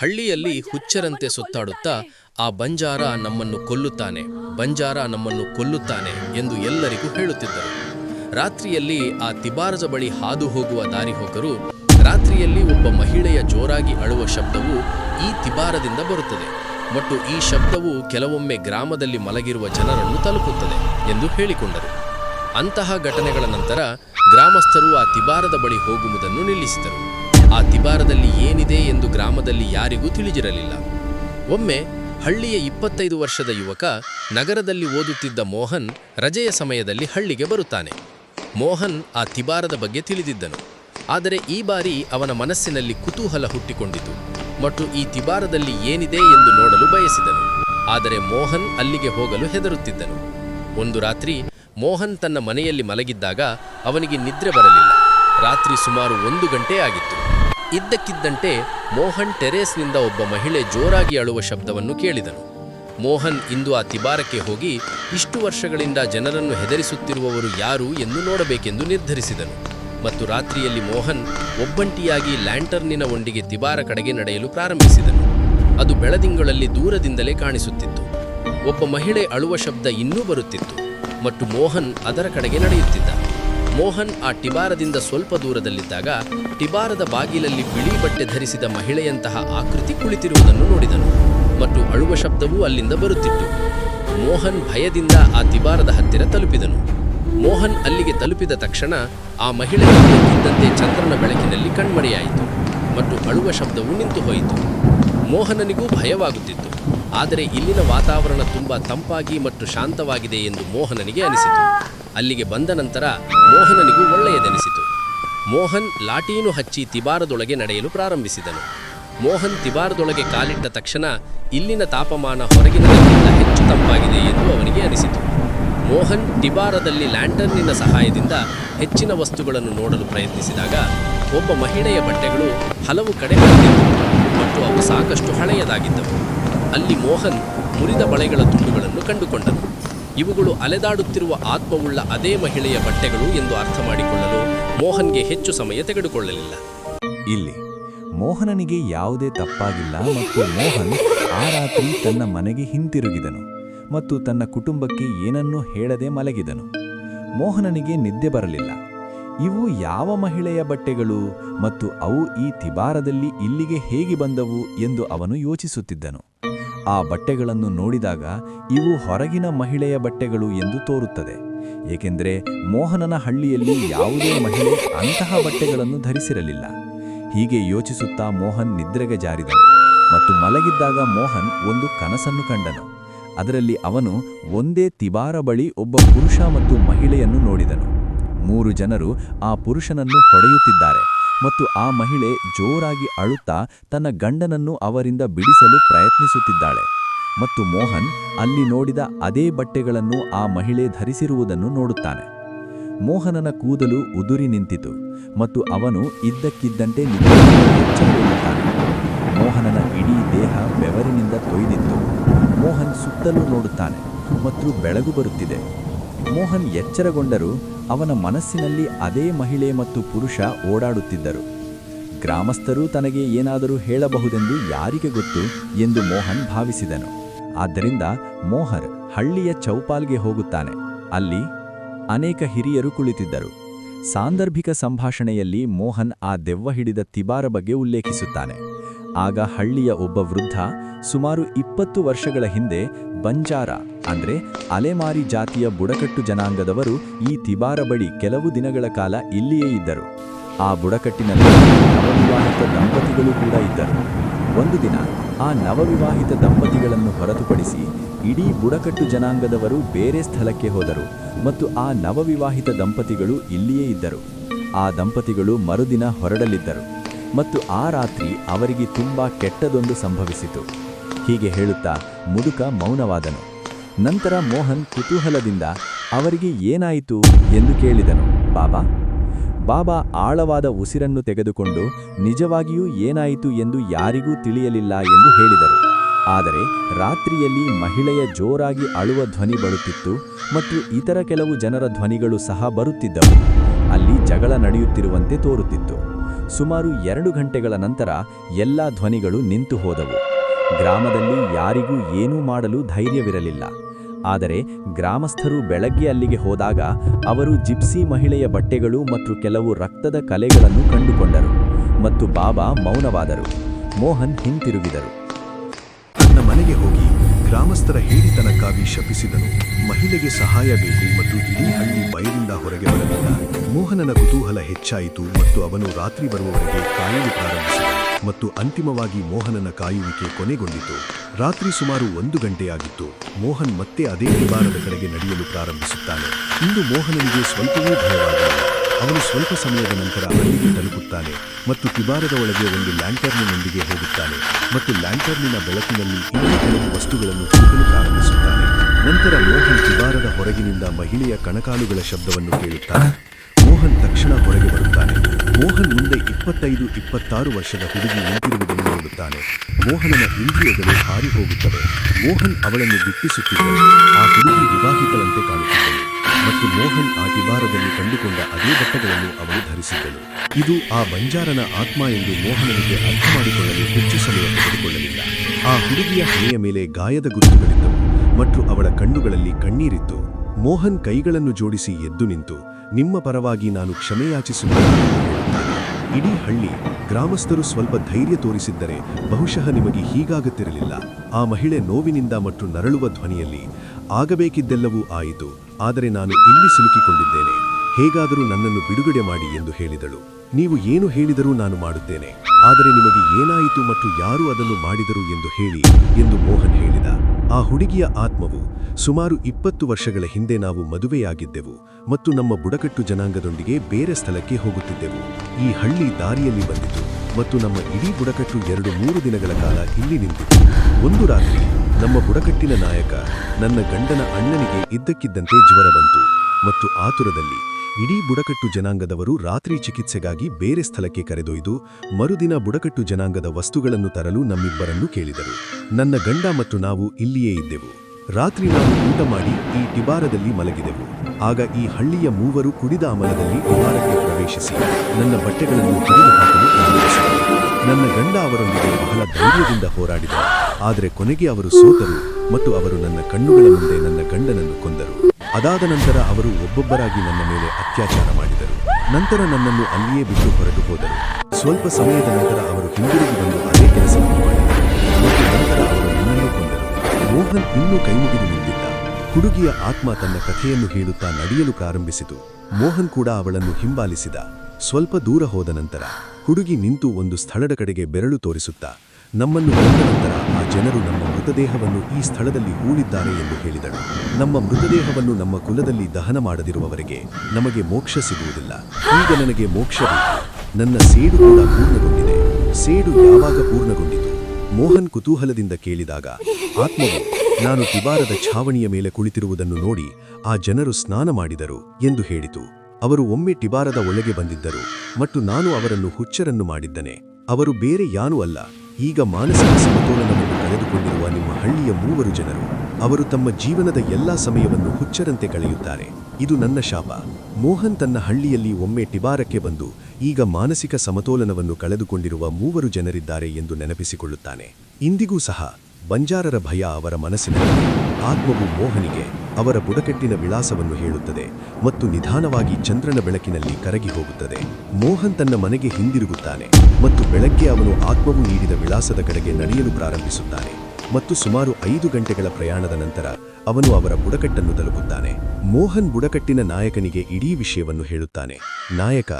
ಹಳ್ಳಿಯಲ್ಲಿ ಹುಚ್ಚರಂತೆ ಸುತ್ತಾಡುತ್ತಾ ಆ ಬಂಜಾರ ನಮ್ಮನ್ನು ಕೊಲ್ಲುತ್ತಾನೆ, ಬಂಜಾರ ನಮ್ಮನ್ನು ಕೊಲ್ಲುತ್ತಾನೆ ಎಂದು ಎಲ್ಲರಿಗೂ ಹೇಳುತ್ತಿದ್ದರು. ರಾತ್ರಿಯಲ್ಲಿ ಆ ತಿಬಾರದ ಬಳಿ ಹಾದು ಹೋಗುವ ದಾರಿಹೋಕರು ರಾತ್ರಿಯಲ್ಲಿ ಒಬ್ಬ ಮಹಿಳೆಯ ಜೋರಾಗಿ ಅಳುವ ಶಬ್ದವು ಈ ತಿಬಾರದಿಂದ ಬರುತ್ತದೆ. ಮತ್ತು ಈ ಶಬ್ದವು ಕೆಲವೊಮ್ಮೆ ಗ್ರಾಮದಲ್ಲಿ ಮಲಗಿರುವ ಜನರನ್ನು ತಲುಪುತ್ತದೆ ಎಂದು ಹೇಳಿಕೊಂಡರು. ಅಂತಹ ಘಟನೆಗಳ ನಂತರ ಗ್ರಾಮಸ್ಥರು ಆ ತಿಬಾರದ ಬಳಿ ಹೋಗುವುದನ್ನು ನಿಲ್ಲಿಸಿದರು. ಆ ತಿಬಾರದಲ್ಲಿ ಏನಿದೆ ಎಂದು ಗ್ರಾಮದಲ್ಲಿ ಯಾರಿಗೂ ತಿಳಿದಿರಲಿಲ್ಲ. ಒಮ್ಮೆ ಹಳ್ಳಿಯ ಇಪ್ಪತ್ತೈದು ವರ್ಷದ ಯುವಕ ನಗರದಲ್ಲಿ ಓದುತ್ತಿದ್ದ ಮೋಹನ್ ರಜೆಯ ಸಮಯದಲ್ಲಿ ಹಳ್ಳಿಗೆ ಬರುತ್ತಾನೆ. ಮೋಹನ್ ಆ ತಿಬಾರದ ಬಗ್ಗೆ ತಿಳಿದಿದ್ದನು. ಆದರೆ ಈ ಬಾರಿ ಅವನ ಮನಸ್ಸಿನಲ್ಲಿ ಕುತೂಹಲ ಹುಟ್ಟಿಕೊಂಡಿತು. ಮತ್ತು ಈ ತಿಬಾರದಲ್ಲಿ ಏನಿದೆ ಎಂದು ನೋಡಲು ಬಯಸಿದನು. ಆದರೆ ಮೋಹನ್ ಅಲ್ಲಿಗೆ ಹೋಗಲು ಹೆದರುತ್ತಿದ್ದನು. ಒಂದು ರಾತ್ರಿ ಮೋಹನ್ ತನ್ನ ಮನೆಯಲ್ಲಿ ಮಲಗಿದ್ದಾಗ ಅವನಿಗೆ ನಿದ್ರೆ ಬರಲಿಲ್ಲ. ರಾತ್ರಿ ಸುಮಾರು ಒಂದು ಗಂಟೆ ಆಗಿತ್ತು. ಇದ್ದಕ್ಕಿದ್ದಂತೆ ಮೋಹನ್ ಟೆರೇಸ್ನಿಂದ ಒಬ್ಬ ಮಹಿಳೆ ಜೋರಾಗಿ ಅಳುವ ಶಬ್ದವನ್ನು ಕೇಳಿದನು. ಮೋಹನ್ ಇಂದು ಆ ತಿಬಾರಕ್ಕೆ ಹೋಗಿ ಇಷ್ಟು ವರ್ಷಗಳಿಂದ ಜನರನ್ನು ಹೆದರಿಸುತ್ತಿರುವವರು ಯಾರು ಎಂದು ನೋಡಬೇಕೆಂದು ನಿರ್ಧರಿಸಿದನು. ಮತ್ತು ರಾತ್ರಿಯಲ್ಲಿ ಮೋಹನ್ ಒಬ್ಬಂಟಿಯಾಗಿ ಲ್ಯಾಂಟರ್ನಿನ ಒಂಡಿಗೆ ತಿಬಾರ ಕಡೆಗೆ ನಡೆಯಲು ಪ್ರಾರಂಭಿಸಿದನು. ಅದು ಬೆಳದಿಂಗಳಲ್ಲಿ ದೂರದಿಂದಲೇ ಕಾಣಿಸುತ್ತಿತ್ತು. ಒಬ್ಬ ಮಹಿಳೆ ಅಳುವ ಶಬ್ದ ಇನ್ನೂ ಬರುತ್ತಿತ್ತು. ಮತ್ತು ಮೋಹನ್ ಅದರ ಕಡೆಗೆ ನಡೆಯುತ್ತಿದ್ದ. ಮೋಹನ್ ಆ ಟಿಬಾರದಿಂದ ಸ್ವಲ್ಪ ದೂರದಲ್ಲಿದ್ದಾಗ ಟಿಬಾರದ ಬಾಗಿಲಲ್ಲಿ ಬಿಳಿ ಬಟ್ಟೆ ಧರಿಸಿದ ಮಹಿಳೆಯಂತಹ ಆಕೃತಿ ಕುಳಿತಿರುವುದನ್ನು ನೋಡಿದನು. ಮತ್ತು ಅಳುವ ಶಬ್ದವೂ ಅಲ್ಲಿಂದ ಬರುತ್ತಿತ್ತು. ಮೋಹನ್ ಭಯದಿಂದ ಆ ತಿಬಾರದ ಹತ್ತಿರ ತಲುಪಿದನು. ಮೋಹನ್ ಅಲ್ಲಿಗೆ ತಲುಪಿದ ತಕ್ಷಣ ಆ ಮಹಿಳೆ ಇದ್ದಂತೆ ಚಂದ್ರನ ಬೆಳಕಿನಲ್ಲಿ ಕಣ್ಮರೆಯಾಯಿತು. ಮತ್ತು ಅಳುವ ಶಬ್ದವು ನಿಂತು ಹೋಯಿತು ಮೋಹನನಿಗೂ ಭಯವಾಗುತ್ತಿತ್ತು. ಆದರೆ ಇಲ್ಲಿನ ವಾತಾವರಣ ತುಂಬಾ ತಂಪಾಗಿ ಮತ್ತು ಶಾಂತವಾಗಿದೆ ಎಂದು ಮೋಹನನಿಗೆ ಅನಿಸಿತು. ಅಲ್ಲಿಗೆ ಬಂದ ನಂತರ ಮೋಹನನಿಗೂ ಒಳ್ಳೆಯದೆನಿಸಿತು. ಮೋಹನ್ ಲಾಟೀನು ಹಚ್ಚಿ ತಿಬಾರದೊಳಗೆ ನಡೆಯಲು ಪ್ರಾರಂಭಿಸಿದನು. ಮೋಹನ್ ತಿಬಾರದೊಳಗೆ ಕಾಲಿಟ್ಟ ತಕ್ಷಣ ಇಲ್ಲಿನ ತಾಪಮಾನ ಹೊರಗಿನ ಹೆಚ್ಚು ತಂಪಾಗಿದೆ ಎಂದು ಅವನಿಗೆ ಅನಿಸಿತು. ಮೋಹನ್ ಟಿಬಾರದಲ್ಲಿ ಲ್ಯಾಂಟರ್ನಿನ ಸಹಾಯದಿಂದ ಹೆಚ್ಚಿನ ವಸ್ತುಗಳನ್ನು ನೋಡಲು ಪ್ರಯತ್ನಿಸಿದಾಗ ಒಬ್ಬ ಮಹಿಳೆಯ ಬಟ್ಟೆಗಳು ಹಲವು ಕಡೆ ಮತ್ತು ಅವು ಸಾಕಷ್ಟು ಹಳೆಯದಾಗಿದ್ದವು. ಅಲ್ಲಿ ಮೋಹನ್ ಮುರಿದ ಬಳೆಗಳ ತುಂಡುಗಳನ್ನು ಕಂಡುಕೊಂಡನು. ಇವುಗಳು ಅಲೆದಾಡುತ್ತಿರುವ ಆತ್ಮವುಳ್ಳ ಅದೇ ಮಹಿಳೆಯ ಬಟ್ಟೆಗಳು ಎಂದು ಅರ್ಥ ಮಾಡಿಕೊಳ್ಳಲು ಮೋಹನ್ಗೆ ಹೆಚ್ಚು ಸಮಯ ತೆಗೆದುಕೊಳ್ಳಲಿಲ್ಲ. ಇಲ್ಲಿ ಮೋಹನನಿಗೆ ಯಾವುದೇ ತಪ್ಪಾಗಿಲ್ಲ ಮತ್ತು ಮೋಹನ್ ಆ ರಾತ್ರಿ ತನ್ನ ಮನೆಗೆ ಹಿಂತಿರುಗಿದನು ಮತ್ತು ತನ್ನ ಕುಟುಂಬಕ್ಕೆ ಏನನ್ನೂ ಹೇಳದೆ ಮಲಗಿದನು. ಮೋಹನನಿಗೆ ನಿದ್ದೆ ಬರಲಿಲ್ಲ. ಇವು ಯಾವ ಮಹಿಳೆಯ ಬಟ್ಟೆಗಳು ಮತ್ತು ಅವು ಈ ತಿಬಾರದಲ್ಲಿ ಇಲ್ಲಿಗೆ ಹೇಗೆ ಬಂದವು ಎಂದು ಅವನು ಯೋಚಿಸುತ್ತಿದ್ದನು. ಆ ಬಟ್ಟೆಗಳನ್ನು ನೋಡಿದಾಗ ಇವು ಹೊರಗಿನ ಮಹಿಳೆಯ ಬಟ್ಟೆಗಳು ಎಂದು ತೋರುತ್ತದೆ. ಏಕೆಂದರೆ ಮೋಹನನ ಹಳ್ಳಿಯಲ್ಲಿ ಯಾವುದೇ ಮಹಿಳೆ ಅಂತಹ ಬಟ್ಟೆಗಳನ್ನು ಧರಿಸಿರಲಿಲ್ಲ. ಹೀಗೆ ಯೋಚಿಸುತ್ತಾ ಮೋಹನ್ ನಿದ್ರೆಗೆ ಜಾರಿದನು. ಮತ್ತು ಮಲಗಿದ್ದಾಗ ಮೋಹನ್ ಒಂದು ಕನಸನ್ನು ಕಂಡನು. ಅದರಲ್ಲಿ ಅವನು ಒಂದೇ ತಿಬಾರ ಬಳಿ ಒಬ್ಬ ಪುರುಷ ಮತ್ತು ಮಹಿಳೆಯನ್ನು ನೋಡಿದನು. ಮೂರು ಜನರು ಆ ಪುರುಷನನ್ನು ಹೊಡೆಯುತ್ತಿದ್ದಾರೆ. ಮತ್ತು ಆ ಮಹಿಳೆ ಜೋರಾಗಿ ಅಳುತ್ತಾ ತನ್ನ ಗಂಡನನ್ನು ಅವರಿಂದ ಬಿಡಿಸಲು ಪ್ರಯತ್ನಿಸುತ್ತಿದ್ದಾಳೆ. ಮತ್ತು ಮೋಹನ್ ಅಲ್ಲಿ ನೋಡಿದ ಅದೇ ಬಟ್ಟೆಗಳನ್ನು ಆ ಮಹಿಳೆ ಧರಿಸಿರುವುದನ್ನು ನೋಡುತ್ತಾನೆ. ಮೋಹನನ ಕೂದಲು ಉದುರಿ ನಿಂತಿತು ಮತ್ತು ಅವನು ಇದ್ದಕ್ಕಿದ್ದಂತೆ ಎಚ್ಚರಗೊಳ್ಳುತ್ತಾನೆ. ಮೋಹನನ ಇಡೀ ದೇಹ ಬೆವರಿನಿಂದ ತೊಯ್ದಿತ್ತು. ಮೋಹನ್ ಸುತ್ತಲೂ ನೋಡುತ್ತಾನೆ ಮತ್ತು ಬೆಳಗು ಬರುತ್ತಿದೆ. ಮೋಹನ್ ಎಚ್ಚರಗೊಂಡರೂ ಅವನ ಮನಸ್ಸಿನಲ್ಲಿ ಅದೇ ಮಹಿಳೆ ಮತ್ತು ಪುರುಷ ಓಡಾಡುತ್ತಿದ್ದರು. ಗ್ರಾಮಸ್ಥರು ತನಗೆ ಏನಾದರೂ ಹೇಳಬಹುದೆಂದು ಯಾರಿಗೆ ಗೊತ್ತು ಎಂದು ಮೋಹನ್ ಭಾವಿಸಿದನು. ಆದ್ದರಿಂದ ಮೋಹರ್ ಹಳ್ಳಿಯ ಚೌಪಾಲ್ಗೆ ಹೋಗುತ್ತಾನೆ. ಅಲ್ಲಿ ಅನೇಕ ಹಿರಿಯರು ಕುಳಿತಿದ್ದರು. ಸಾಂದರ್ಭಿಕ ಸಂಭಾಷಣೆಯಲ್ಲಿ ಮೋಹನ್ ಆ ದೆವ್ವ ಹಿಡಿದ ತಿಬಾರ ಬಗ್ಗೆ ಉಲ್ಲೇಖಿಸುತ್ತಾನೆ. ಆಗ ಹಳ್ಳಿಯ ಒಬ್ಬ ವೃದ್ಧ ಸುಮಾರು ಇಪ್ಪತ್ತು ವರ್ಷಗಳ ಹಿಂದೆ ಬಂಜಾರ, ಅಂದ್ರೆ ಅಲೆಮಾರಿ ಜಾತಿಯ ಬುಡಕಟ್ಟು ಜನಾಂಗದವರು ಈ ತಿಬಾರ ಬಳಿ ಕೆಲವು ದಿನಗಳ ಕಾಲ ಇಲ್ಲಿಯೇ ಇದ್ದರು. ಆ ಬುಡಕಟ್ಟಿನಲ್ಲಿ ನವವಿವಾಹಿತ ದಂಪತಿಗಳು ಕೂಡ ಇದ್ದರು. ಒಂದು ದಿನ ಆ ನವವಿವಾಹಿತ ದಂಪತಿಗಳನ್ನು ಹೊರತುಪಡಿಸಿ ಇಡೀ ಬುಡಕಟ್ಟು ಜನಾಂಗದವರು ಬೇರೆ ಸ್ಥಳಕ್ಕೆ ಹೋದರು ಮತ್ತು ಆ ನವವಿವಾಹಿತ ದಂಪತಿಗಳು ಇಲ್ಲಿಯೇ ಇದ್ದರು. ಆ ದಂಪತಿಗಳು ಮರುದಿನ ಹೊರಡಲಿದ್ದರು. ಮತ್ತು ಆ ರಾತ್ರಿ ಅವರಿಗೆ ತುಂಬಾ ಕೆಟ್ಟದೊಂದು ಸಂಭವಿಸಿತು. ಹೀಗೆ ಹೇಳುತ್ತಾ ಮುದುಕ ಮೌನವಾದನು. ನಂತರ ಮೋಹನ್ ಕುತೂಹಲದಿಂದ ಅವರಿಗೆ ಏನಾಯಿತು ಎಂದು ಕೇಳಿದನು. ಬಾಬಾ ಬಾಬಾ ಆಳವಾದ ಉಸಿರನ್ನು ತೆಗೆದುಕೊಂಡು ನಿಜವಾಗಿಯೂ ಏನಾಯಿತು ಎಂದು ಯಾರಿಗೂ ತಿಳಿಯಲಿಲ್ಲ ಎಂದು ಹೇಳಿದರು. ಆದರೆ ರಾತ್ರಿಯಲ್ಲಿ ಮಹಿಳೆಯ ಜೋರಾಗಿ ಅಳುವ ಧ್ವನಿ ಬರುತ್ತಿತ್ತು ಮತ್ತು ಇತರ ಕೆಲವು ಜನರ ಧ್ವನಿಗಳು ಸಹ ಬರುತ್ತಿದ್ದವು. ಅಲ್ಲಿ ಜಗಳ ನಡೆಯುತ್ತಿರುವಂತೆ ತೋರುತ್ತಿತ್ತು. ಸುಮಾರು ಎರಡು ಗಂಟೆಗಳ ನಂತರ ಎಲ್ಲ ಧ್ವನಿಗಳು ನಿಂತು ಹೋದವು. ಗ್ರಾಮದಲ್ಲಿ ಯಾರಿಗೂ ಏನೂ ಮಾಡಲು ಧೈರ್ಯವಿರಲಿಲ್ಲ. ಆದರೆ ಗ್ರಾಮಸ್ಥರು ಬೆಳಗ್ಗೆ ಅಲ್ಲಿಗೆ ಹೋದಾಗ ಅವರು ಜಿಪ್ಸಿ ಮಹಿಳೆಯ ಬಟ್ಟೆಗಳು ಮತ್ತು ಕೆಲವು ರಕ್ತದ ಕಲೆಗಳನ್ನು ಕಂಡುಕೊಂಡರು ಮತ್ತು ಬಾಬಾ ಮೌನವಾದರು. ಮೋಹನ್ ಹಿಂತಿರುಗಿದರು. ತನ್ನ ಮನೆಗೆ ಹೋಗಿ ಗ್ರಾಮಸ್ಥರ ಹೇಳಿತನಕ್ಕಾಗಿ ಶಪಿಸಿದನು. ಮಹಿಳೆಗೆ ಸಹಾಯ ಬೇಕು ಮತ್ತು ಇಡೀ ಹಳ್ಳಿ ಬಯಲಿಂದ ಹೊರಗೆ ಬರಲಿಲ್ಲ. ಮೋಹನನ ಕುತೂಹಲ ಹೆಚ್ಚಾಯಿತು ಮತ್ತು ಅವನು ರಾತ್ರಿ ಬರುವವರೆಗೆ ಕಾಯಲು ಪ್ರಾರಂಭಿಸಿದ ಮತ್ತು ಅಂತಿಮವಾಗಿ ಮೋಹನನ ಕಾಯುವಿಕೆ ಕೊನೆಗೊಂಡಿತು. ರಾತ್ರಿ ಸುಮಾರು ಒಂದು ಗಂಟೆಯಾಗಿತ್ತು. ಮೋಹನ್ ಮತ್ತೆ ಅದೇ ನಿವಾರದ ಕಡೆಗೆ ನಡೆಯಲು ಪ್ರಾರಂಭಿಸುತ್ತಾನೆ. ಇಂದು ಮೋಹನನಿಗೆ ಸ್ವಲ್ಪವೂ ಭಯವಾಗಿಲ್ಲ. ಅವನು ಸ್ವಲ್ಪ ಸಮಯದ ನಂತರ ಅಲ್ಲಿಗೆ ತಲುಪುತ್ತಾನೆ ಮತ್ತು ಕಿಬಾರದ ಒಳಗೆ ಒಂದು ಲ್ಯಾಂಟರ್ನಿನೊಂದಿಗೆ ಹೋಗುತ್ತಾನೆ ಮತ್ತು ಲ್ಯಾಂಟರ್ನಿನ ಬೆಳಕಿನಲ್ಲಿ ಇನ್ನೂ ಕೆಲವು ವಸ್ತುಗಳನ್ನು ಹುಡುಕಲು ಪ್ರಾರಂಭಿಸುತ್ತಾನೆ. ನಂತರ ಮೋಹನ್ ಕಿಬಾರದ ಹೊರಗಿನಿಂದ ಮಹಿಳೆಯ ಕಣಕಾಲುಗಳ ಶಬ್ದವನ್ನು ಕೇಳುತ್ತಾನೆ. ಮೋಹನ್ ತಕ್ಷಣ ಹೊರಗೆ ಬರುತ್ತಾನೆ. ಮೋಹನ್ ಮುಂದೆ ಇಪ್ಪತ್ತೈದು, ಇಪ್ಪತ್ತಾರು ವರ್ಷದ ಹುಡುಗಿ ನಿಂತಿರುವುದನ್ನು ನೋಡುತ್ತಾನೆ. ಮೋಹನನ ಇಂದ್ರಿಯಗಳು ಹಾರಿ ಹೋಗುತ್ತವೆ ಮೋಹನ್ ಅವಳನ್ನು ದಿಟ್ಟಿಸುತ್ತಿದ್ದರೆ ಆ ಹುಡುಗಿ ವಿವಾಹಿತಳಂತೆ ಕಾಣುತ್ತಿದ್ದಳು. ಮತ್ತು ಮೋಹನ್ ಆ ದಿವಾರದಲ್ಲಿ ಕಂಡುಕೊಂಡ ಅದೇ ಬಟ್ಟೆಗಳನ್ನು ಅವಳು ಧರಿಸಿದ್ದಳು. ಇದು ಆ ಬಂಜಾರನ ಆತ್ಮ ಎಂದು ಮೋಹನನಿಗೆ ಅರ್ಥ ಮಾಡಿಕೊಳ್ಳಲು ಹೆಚ್ಚು ಸಮಯ ತೆಗೆದುಕೊಳ್ಳಲಿಲ್ಲ. ಆ ಹುಡುಗಿಯ ಹಣೆಯ ಮೇಲೆ ಗಾಯದ ಗುರುತುಗಳಿದ್ದವು ಮತ್ತು ಅವಳ ಕಣ್ಣುಗಳಲ್ಲಿ ಕಣ್ಣೀರಿತ್ತು. ಮೋಹನ್ ಕೈಗಳನ್ನು ಜೋಡಿಸಿ ಎದ್ದು ನಿಂತು, ನಿಮ್ಮ ಪರವಾಗಿ ನಾನು ಕ್ಷಮೆಯಾಚಿಸುತ್ತೇನೆ. ಇಡೀ ಹಳ್ಳಿ ಗ್ರಾಮಸ್ಥರು ಸ್ವಲ್ಪ ಧೈರ್ಯ ತೋರಿಸಿದ್ದರೆ ಬಹುಶಃ ನಿಮಗೆ ಹೀಗಾಗುತ್ತಿರಲಿಲ್ಲ. ಆ ಮಹಿಳೆ ನೋವಿನಿಂದ ಮತ್ತು ನರಳುವ ಧ್ವನಿಯಲ್ಲಿ, ಆಗಬೇಕಿದ್ದೆಲ್ಲವೂ ಆಯಿತು. ಆದರೆ ನಾನು ಇಲ್ಲಿ ಸಿಲುಕಿಕೊಂಡಿದ್ದೇನೆ. ಹೇಗಾದರೂ ನನ್ನನ್ನು ಬಿಡುಗಡೆ ಮಾಡಿ ಎಂದು ಹೇಳಿದಳು. ನೀವು ಏನು ಹೇಳಿದರೂ ನಾನು ಮಾಡುತ್ತೇನೆ. ಆದರೆ ನಿಮಗೆ ಏನಾಯಿತು ಮತ್ತು ಯಾರು ಅದನ್ನು ಮಾಡಿದರು ಎಂದು ಹೇಳಿ ಎಂದು ಮೋಹನ್ ಹೇಳಿದ. ಆ ಹುಡುಗಿಯ ಆತ್ಮವು ಸುಮಾರು ಇಪ್ಪತ್ತು ವರ್ಷಗಳ ಹಿಂದೆ ನಾವು ಮದುವೆಯಾಗಿದ್ದೆವು ಮತ್ತು ನಮ್ಮ ಬುಡಕಟ್ಟು ಜನಾಂಗದೊಂದಿಗೆ ಬೇರೆ ಸ್ಥಳಕ್ಕೆ ಹೋಗುತ್ತಿದ್ದೆವು. ಈ ಹಳ್ಳಿ ದಾರಿಯಲ್ಲಿ ಬಂದಿತು. ಮತ್ತು ನಮ್ಮ ಇಡೀ ಬುಡಕಟ್ಟು ಎರಡು ಮೂರು ದಿನಗಳ ಕಾಲ ಇಲ್ಲಿ ನಿಂತಿತು ಒಂದು ರಾತ್ರಿ ನಮ್ಮ ಬುಡಕಟ್ಟಿನ ನಾಯಕ ನನ್ನ ಗಂಡನ ಅಣ್ಣನಿಗೆ ಇದ್ದಕ್ಕಿದ್ದಂತೆ ಜ್ವರ ಬಂತು ಮತ್ತು ಆತುರದಲ್ಲಿ ಇಡೀ ಬುಡಕಟ್ಟು ಜನಾಂಗದವರು ರಾತ್ರಿ ಚಿಕಿತ್ಸೆಗಾಗಿ ಬೇರೆ ಸ್ಥಳಕ್ಕೆ ಕರೆದೊಯ್ದು ಮರುದಿನ ಬುಡಕಟ್ಟು ಜನಾಂಗದ ವಸ್ತುಗಳನ್ನು ತರಲು ನಮ್ಮಿಬ್ಬರನ್ನು ಕೇಳಿದರು. ನನ್ನ ಗಂಡ ಮತ್ತು ನಾವು ಇಲ್ಲಿಯೇ ಇದ್ದೆವು. ರಾತ್ರಿ ನಾವು ಊಟ ಮಾಡಿ ಈ ಟಿಬಾರದಲ್ಲಿ ಮಲಗಿದೆವು. ಆಗ ಈ ಹಳ್ಳಿಯ ಮೂವರು ಕುಡಿದ ಅಮಲದಲ್ಲಿ ಟಿಬಾರಕ್ಕೆ ಪ್ರವೇಶಿಸಿ ನನ್ನ ಬಟ್ಟೆಗಳನ್ನು ಪ್ರಾರಂಭಿಸಿದರು ನನ್ನ ಗಂಡ ಅವರೊಂದಿಗೆ ಬಹಳ ಧೈರ್ಯದಿಂದ ಹೋರಾಡಿದ ಆದರೆ ಕೊನೆಗೆ ಅವರು ಸೋತರು ಮತ್ತು ಅವರು ನನ್ನ ಕಣ್ಣುಗಳ ಮುಂದೆ ನನ್ನ ಗಂಡನನ್ನು ಕೊಂದರು. ಅದಾದ ನಂತರ ಅವರು ಒಬ್ಬೊಬ್ಬರಾಗಿ ನನ್ನ ಮೇಲೆ ಅತ್ಯಾಚಾರ ಮಾಡಿದರು. ನಂತರ ನನ್ನನ್ನು ಅಲ್ಲಿಯೇ ಬಿಟ್ಟು ಹೊರಟು ಹೋದರು. ಸ್ವಲ್ಪ ಸಮಯದ ನಂತರ ಅವರು ಹಿಂದಿರುಗಿ ಬಂದು ಅದೇ ಕೆಲಸವನ್ನು ಮಾಡಿದರು. ನಂತರ ಅವರು ನನ್ನನ್ನು ಕೊಂದರು. ಮೋಹನ್ ಇನ್ನೂ ಕೈಮುಗಿದು ನಿಂತಿದ್ದ. ಹುಡುಗಿಯ ಆತ್ಮ ತನ್ನ ಕಥೆಯನ್ನು ಹೇಳುತ್ತಾ ನಡೆಯಲು ಪ್ರಾರಂಭಿಸಿತು. ಮೋಹನ್ ಕೂಡ ಅವಳನ್ನು ಹಿಂಬಾಲಿಸಿದ. ಸ್ವಲ್ಪ ದೂರ ಹೋದ ನಂತರ ಹುಡುಗಿ ನಿಂತು ಒಂದು ಸ್ಥಳದ ಕಡೆಗೆ ಬೆರಳು ತೋರಿಸುತ್ತಾ ನಮ್ಮನ್ನು ಬಂದ ನಂತರ ಆ ಜನರು ನಮ್ಮ ಮೃತದೇಹವನ್ನು ಈ ಸ್ಥಳದಲ್ಲಿ ಹೂಳಿದ್ದಾರೆ ಎಂದು ಹೇಳಿದಳು. ನಮ್ಮ ಮೃತದೇಹವನ್ನು ನಮ್ಮ ಕುಲದಲ್ಲಿ ದಹನ ಮಾಡದಿರುವವರೆಗೆ ನಮಗೆ ಮೋಕ್ಷ ಸಿಗುವುದಿಲ್ಲ. ಈಗ ನನಗೆ ಮೋಕ್ಷ ನನ್ನ ಸೇಡು ಕೂಡ ಪೂರ್ಣಗೊಂಡಿದೆ. ಸೇಡು ಯಾವಾಗ ಪೂರ್ಣಗೊಂಡಿತು? ಮೋಹನ್ ಕುತೂಹಲದಿಂದ ಕೇಳಿದಾಗ, ಆತ್ಮವು, ನಾನು ತಿಬಾರದ ಛಾವಣಿಯ ಮೇಲೆ ಕುಳಿತಿರುವುದನ್ನು ನೋಡಿ ಆ ಜನರು ಸ್ನಾನ ಮಾಡಿದರು ಎಂದು ಹೇಳಿತು. ಅವರು ಒಮ್ಮೆ ಟಿಬಾರದ ಒಳಗೆ ಬಂದಿದ್ದರು ಮತ್ತು ನಾನು ಅವರನ್ನು ಹುಚ್ಚರನ್ನು ಮಾಡಿದ್ದನೆ. ಅವರು ಬೇರೆ ಯಾರೂ ಅಲ್ಲ, ಈಗ ಮಾನಸಿಕ ಸಮತೋಲನವನ್ನು ಕಳೆದುಕೊಂಡಿರುವ ನಿಮ್ಮ ಹಳ್ಳಿಯ ಮೂವರು ಜನರು. ಅವರು ತಮ್ಮ ಜೀವನದ ಎಲ್ಲಾ ಸಮಯವನ್ನು ಹುಚ್ಚರಂತೆ ಕಳೆಯುತ್ತಾರೆ. ಇದು ನನ್ನ ಶಾಪ. ಮೋಹನ್ ತನ್ನ ಹಳ್ಳಿಯಲ್ಲಿ ಒಮ್ಮೆ ಟಿಬಾರಕ್ಕೆ ಬಂದು ಈಗ ಮಾನಸಿಕ ಸಮತೋಲನವನ್ನು ಕಳೆದುಕೊಂಡಿರುವ ಮೂವರು ಜನರಿದ್ದಾರೆ ಎಂದು ನೆನಪಿಸಿಕೊಳ್ಳುತ್ತಾನೆ. ಇಂದಿಗೂ ಸಹ ಬಂಜಾರರ ಭಯ ಅವರ ಮನಸ್ಸಿನಲ್ಲಿ, ಆತ್ಮವು ಮೋಹನಿಗೆ ಅವರ ಬುಡಕಟ್ಟಿನ ವಿಳಾಸವನ್ನು ಹೇಳುತ್ತದೆ ಮತ್ತು ನಿಧಾನವಾಗಿ ಚಂದ್ರನ ಬೆಳಕಿನಲ್ಲಿ ಕರಗಿ ಹೋಗುತ್ತದೆ. ಮೋಹನ್ ತನ್ನ ಮನೆಗೆ ಹಿಂದಿರುಗುತ್ತಾನೆ ಮತ್ತು ಬೆಳಗ್ಗೆ ಅವನು ಆತ್ಮವು ನೀಡಿದ ವಿಳಾಸದ ಕಡೆಗೆ ನಡೆಯಲು ಪ್ರಾರಂಭಿಸುತ್ತಾನೆ ಮತ್ತು ಸುಮಾರು ಐದು ಗಂಟೆಗಳ ಪ್ರಯಾಣದ ನಂತರ ಅವನು ಅವರ ಬುಡಕಟ್ಟನ್ನು ತಲುಪುತ್ತಾನೆ. ಮೋಹನ್ ಬುಡಕಟ್ಟಿನ ನಾಯಕನಿಗೆ ಇಡೀ ವಿಷಯವನ್ನು ಹೇಳುತ್ತಾನೆ. ನಾಯಕ